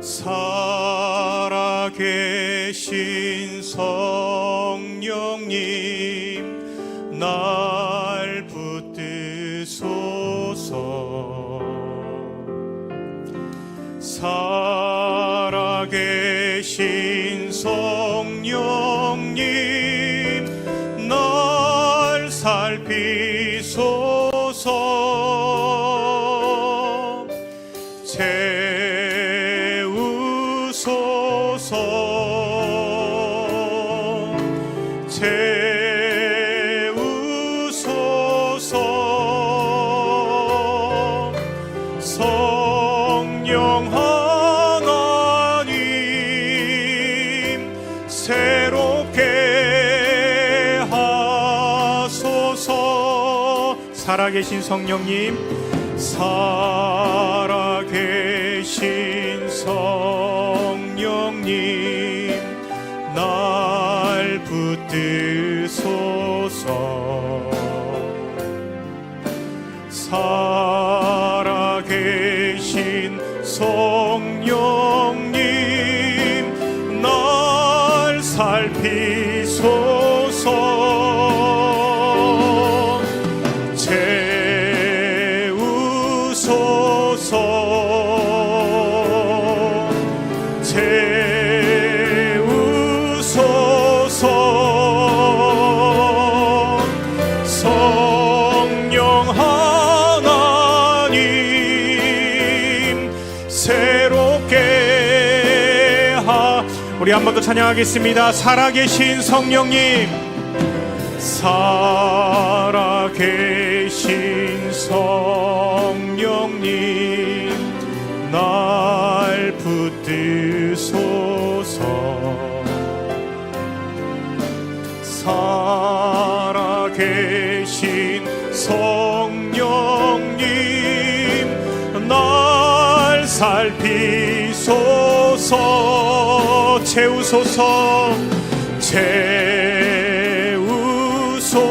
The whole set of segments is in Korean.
살아계신 성령님 날 붙드소서. 살아계신 성령님 날 살피소서 성령 하나님 새롭게 하소서. 살아계신 성령님 살아계신 성령님 날 살피소서 우리 한 번 더 찬양하겠습니다. 살아계신 성령님 살아계신 성령님 날 붙드소서. 살아계신 성령님 날 살피소서 채우소서 채우소서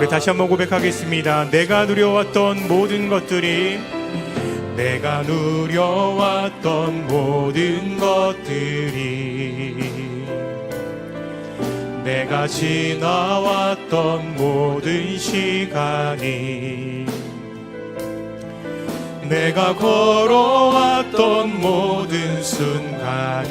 우리 다시 한번 고백하겠습니다. 내가 누려왔던 모든 것들이 내가 누려왔던 모든 것들이 내가 지나왔던 모든 시간이 내가 걸어왔던 모든 순간이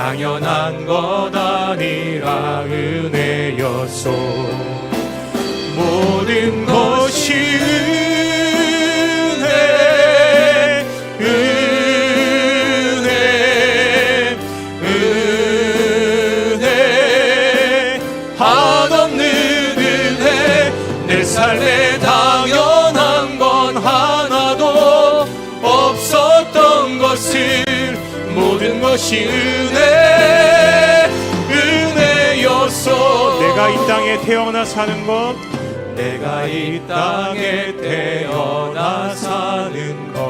당연한 것 아니라 은혜였소. 모든 것이 것이 은혜 은혜였소 내가 이 땅에 태어나 사는 것 내가 이 땅에 태어나 사는 것.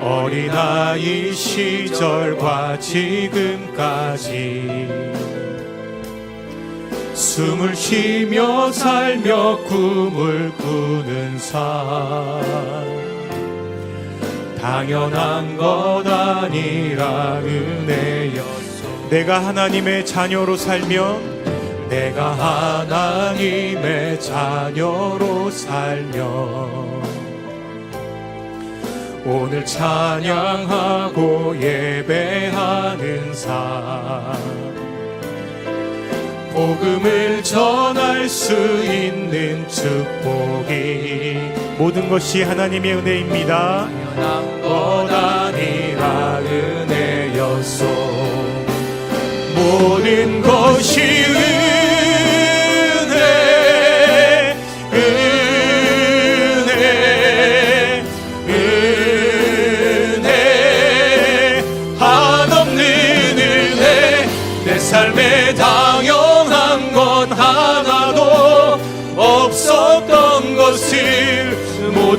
어린아이 시절과 지금까지 숨을 쉬며 살며 꿈을 꾸는 삶 당연한 것 아니라 은혜였소. 내가 하나님의 자녀로 살면 내가 하나님의 자녀로 살며 오늘 찬양하고 예배하는 삶 복음을 전할 수 있는 축복이 모든 것이 하나님의 은혜입니다. 당연한 것 아니라 은혜였소 모든 것이 은혜 은혜 은혜 한없는 은혜 내 삶에 당연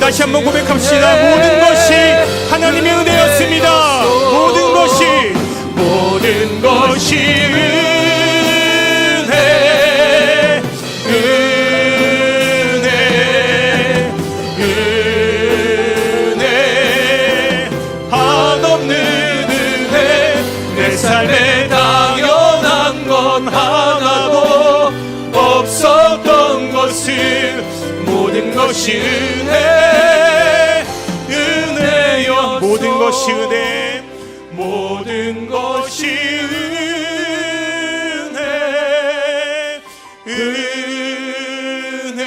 다시 한번 고백합시다. 모든 것이 하나님의 은혜였습니다. 모든 것이 모든 것이 것이 은혜 은혜였소 모든 것이 은혜 모든 것이 은혜 은혜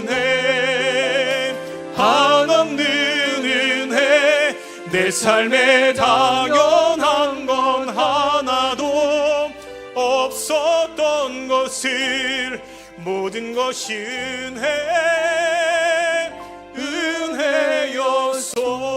은혜. 한없는 은혜 내 삶에 당연 없었던 것을 모든 것이 은혜 은혜였소.